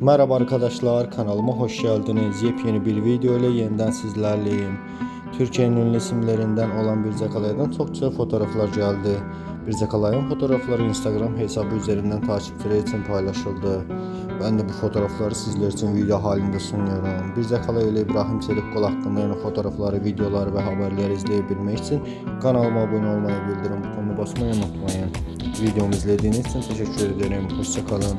Merhaba arkadaşlar kanalıma hoş geldiniz. Yepyeni bir video ile yeniden sizlerleyim. Türkiye'nin ünlü isimlerinden olan Birce Kalay'dan çok güzel fotoğraflar geldi. Birce Kalay'ın fotoğrafları Instagram hesabı üzerinden takipçileri için paylaşıldı. Ben de bu fotoğrafları sizler için video halinde sunuyorum. Birce Kalay ile İbrahim Çelikkol hakkında yeni fotoğrafları, videoları ve haberleri izleyebilmek için kanalıma abone olmayı, bildirim butonuna basmayı unutmayın. Videomu izlediğiniz için teşekkür ederim. Hoşçakalın.